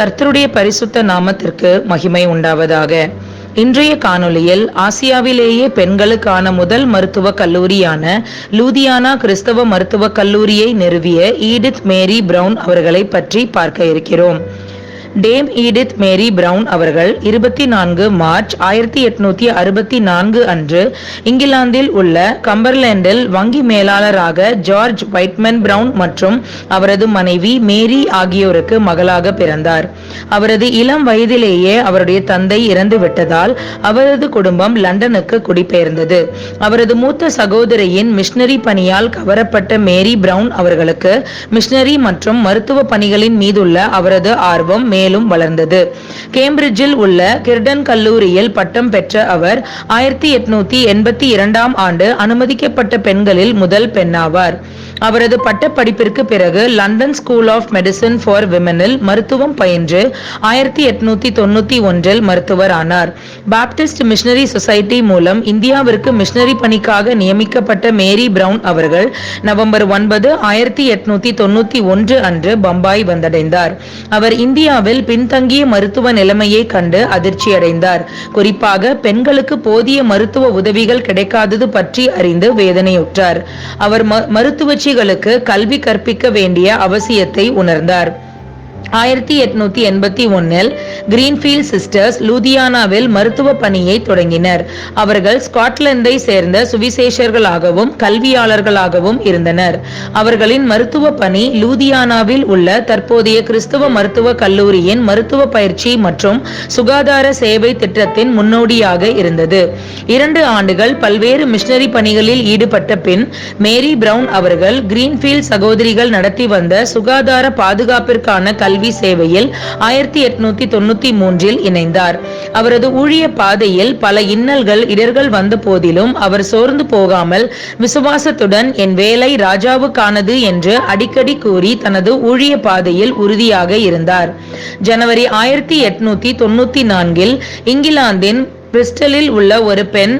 கர்த்தருடைய பரிசுத்த நாமத்திற்கு மகிமை உண்டாவதாக. இன்றைய காணொளியில் ஆசியாவிலேயே பெண்களுக்கான முதல் மருத்துவக் கல்லூரியான லூதியானா கிறிஸ்தவ மருத்துவக் கல்லூரியை நிறுவிய ஈடித் மேரி பிரவுன் அவர்களை பற்றி பார்க்க இருக்கிறோம். டேம் ஈடித் மேரி பிரவுன் அவர்கள் இருபத்தி நான்கு மார்ச் ஆயிரத்தி எட்நூத்தி அறுபத்தி நான்கு அன்று இங்கிலாந்தில் உள்ள கம்பர்லேண்டில் வங்கி மேலாளராக ஜார்ஜ் வைட்மன் பிரவுன் மற்றும் அவரது மனைவி மேரி ஆகியோருக்கு மகளாக பிறந்தார். அவரது இளம் வயதிலேயே அவருடைய தந்தை இறந்துவிட்டதால் அவரது குடும்பம் லண்டனுக்கு குடிபெயர்ந்தது. அவரது மூத்த சகோதரியின் மிஷனரி பணியால் கவரப்பட்ட மேரி பிரவுன் அவர்களுக்கு மிஷனரி மற்றும் மருத்துவ பணிகளின் மீதுள்ள அவரது ஆர்வம் மேலும் வளர்ந்தது. கேம்பிரிட்ஜில் உள்ள கிர்டன் கல்லூரியில் பட்டம் பெற்ற அவர் ஆயிரத்தி எட்நூத்தி எண்பத்தி இரண்டாம் ஆண்டு அனுமதிக்கப்பட்ட பெண்களில் முதல் பெண்ணாவார். அவரது பட்டப்படிப்பிற்கு பிறகு London School of Medicine for விமனில் மருத்துவம் பயின்று ஆயிரத்தி எட்நூத்தி தொண்ணூத்தி ஒன்றில் மருத்துவர் ஆனார். பாப்டிஸ்ட் மிஷனரி சொசைட்டி மூலம் இந்தியாவிற்கு மிஷனரி பணிக்காக நியமிக்கப்பட்ட மேரி பிரவுன் அவர்கள் நவம்பர் ஒன்பது ஆயிரத்தி எட்நூத்தி தொண்ணூத்தி ஒன்று அன்று பம்பாய் வந்தடைந்தார். அவர் இந்தியாவில் பின்தங்கிய மருத்துவ நிலைமையை கண்டு அதிர்ச்சியடைந்தார். குறிப்பாக பெண்களுக்கு போதிய மருத்துவ உதவிகள் கிடைக்காதது பற்றி அறிந்து வேதனையுற்றார். அவர் ம- மருத்துவச்சிகளுக்கு கல்வி கற்பிக்க வேண்டிய அவசியத்தை உணர்ந்தார். ஆயிரத்தி எட்நூத்தி எண்பத்தி ஒன்னில் கிரீன்ஃபீல்ட் சிஸ்டர்ஸ் லூதியானாவில் மருத்துவ பணியை தொடங்கினர். அவர்கள் ஸ்காட்லாந்தை சேர்ந்த சுவிசேஷர்களாகவும் கல்வியாளர்களாகவும் இருந்தனர். அவர்களின் மருத்துவ பணி லூதியானாவில் உள்ள தற்போதைய கிறிஸ்தவ மருத்துவ கல்லூரியின் மருத்துவ பயிற்சி மற்றும் சுகாதார சேவை திட்டத்தின் முன்னோடியாக இருந்தது. இரண்டு ஆண்டுகள் பல்வேறு மிஷனரி பணிகளில் ஈடுபட்ட பின் மேரி பிரவுன் அவர்கள் கிரீன்ஃபீல்ட் சகோதரிகள் நடத்தி வந்த சுகாதார பாதுகாப்பிற்கான கல்வி கல்வி சேவையில் ஆயிரத்தி எட்நூத்தி தொண்ணூத்தி மூன்றில் இணைந்தார். அவரது ஊழிய பாதையில் பல இன்னல்கள் இடர்கள் வந்த போதிலும் அவர் சோர்ந்து போகாமல் விசுவாசத்துடன் என் வேலை ராஜாவுக்கானது என்று அடிக்கடி கூறி தனது ஊழிய பாதையில் உறுதியாக இருந்தார். ஜனவரி ஆயிரத்தி எட்நூத்தி தொண்ணூத்தி நான்கில் இங்கிலாந்தின் பிரிஸ்டலில் உள்ள ஒரு பெண்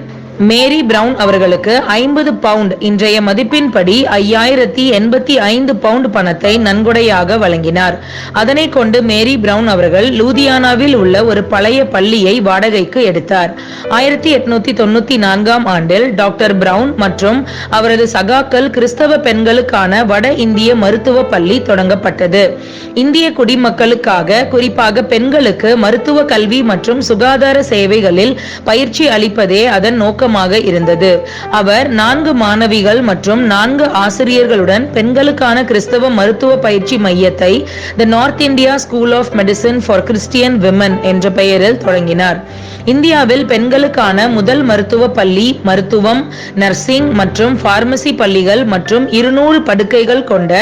மேரி பிரவுன் அவர்களுக்கு ஐம்பது பவுண்ட் இன்றைய மதிப்பின்படி ஐயாயிரத்தி எண்பத்தி ஐந்து பவுண்ட் பணத்தை நன்கொடையாக வழங்கினார். அதனை கொண்டு மேரி பிரவுன் அவர்கள் லூதியானாவில் உள்ள ஒரு பழைய பள்ளியை வாடகைக்கு எடுத்தார். ஆயிரத்தி எட்நூத்தி தொண்ணூத்தி நான்காம் ஆண்டில் டாக்டர் பிரவுன் மற்றும் அவரது சகாக்கள் கிறிஸ்தவ பெண்களுக்கான வட இந்திய மருத்துவ பள்ளி தொடங்கப்பட்டது. இந்திய குடிமக்களுக்காக குறிப்பாக பெண்களுக்கு மருத்துவ கல்வி மற்றும் சுகாதார சேவைகளில் பயிற்சி அளிப்பதே அதன் நோக்கமாக இருந்தது. அவர் நான்கு மாணவிகள் மற்றும் நான்கு ஆசிரியர்களுடன் பெண்களுக்கான கிறிஸ்தவ மருத்துவ பயிற்சி மையத்தை the North India School of Medicine for Christian women என்ற பெயரில் தொடங்கினார். இந்தியாவில் பெண்களுக்கான முதல் மருத்துவ பள்ளி மருத்துவம் நர்சிங் மற்றும் பார்மசி பள்ளிகள் மற்றும் இருநூறு படுக்கைகள் கொண்ட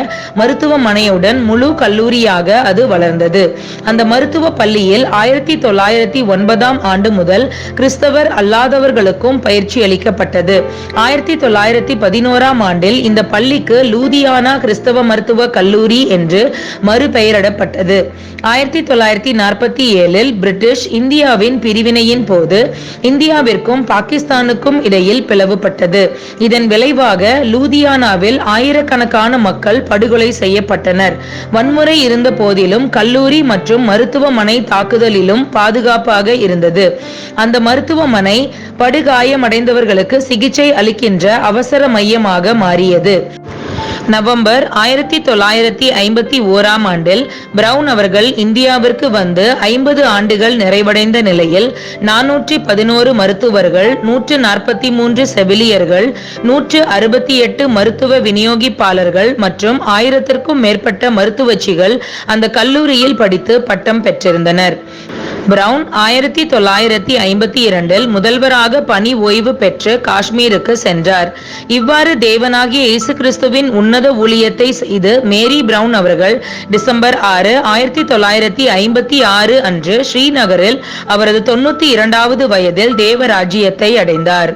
மருத்துவமனையுடன் முழு கல்லூரியாக அது வளர்ந்தது. அந்த மருத்துவ பள்ளியில் ஆயிரத்தி தொள்ளாயிரத்தி ஒன்பதாம் ஆண்டு முதல் கிறிஸ்தவர் அல்லாதவர்களுக்கும் பயிற்சி அளிக்கப்பட்டது. ஆயிரத்தி தொள்ளாயிரத்தி பதினோராம் ஆண்டில் இந்த பள்ளிக்கு லூதியானா கிறிஸ்தவ மருத்துவ கல்லூரி என்று மறுபெயரிடப்பட்டது. ஆயிரத்தி தொள்ளாயிரத்தி நாற்பத்தி ஏழில் பிரிட்டிஷ் இந்தியாவின் பிரிவினையின் போது இந்தியாவிற்கும் பாகிஸ்தானுக்கும் இடையில் பிளவுபட்டது. இதன் விளைவாக லூதியானாவில் ஆயிரக்கணக்கான மக்கள் படுகொலை செய்யப்பட்டனர். வன்முறை இருந்த போதிலும் கல்லூரி மற்றும் மருத்துவமனை தாக்குதலிலும் பாதுகாப்பாக இருந்தது. அந்த மருத்துவமனை காயமடைந்தவர்களுக்கு சிகிச்சை அளிக்கின்ற அவசர மையமாக மாறியது. நவம்பர் ஆயிரத்தி தொள்ளாயிரத்தி ஐம்பத்தி ஓராம் ஆண்டில் பிரவுன் அவர்கள் இந்தியாவிற்கு வந்து ஐம்பது ஆண்டுகள் நிறைவடைந்த நிலையில் நானூற்றி பதினோரு மருத்துவர்கள் நூற்று நாற்பத்தி மூன்று செவிலியர்கள் நூற்று அறுபத்தி எட்டு மருத்துவ விநியோகிப்பாளர்கள் மற்றும் ஆயிரத்திற்கும் மேற்பட்ட மருத்துவச்சிகள் அந்த கல்லூரியில் படித்து பட்டம் பெற்றிருந்தனர். பிரவுன் ஆயிரத்தி தொள்ளாயிரத்தி ஐம்பத்தி இரண்டில் முதல்வராக பணி ஓய்வு பெற்று காஷ்மீருக்கு சென்றார். இவ்வாறு தேவனாகிய இயேசு கிறிஸ்துவின் உன்னத ஊழியத்தை செய்து மேரி பிரவுன் அவர்கள் டிசம்பர் ஆறு ஆயிரத்தி தொள்ளாயிரத்தி ஐம்பத்தி ஆறு அன்று ஸ்ரீநகரில் அவரது தொண்ணூத்தி இரண்டாவது வயதில் தேவராஜ்யத்தை அடைந்தார்.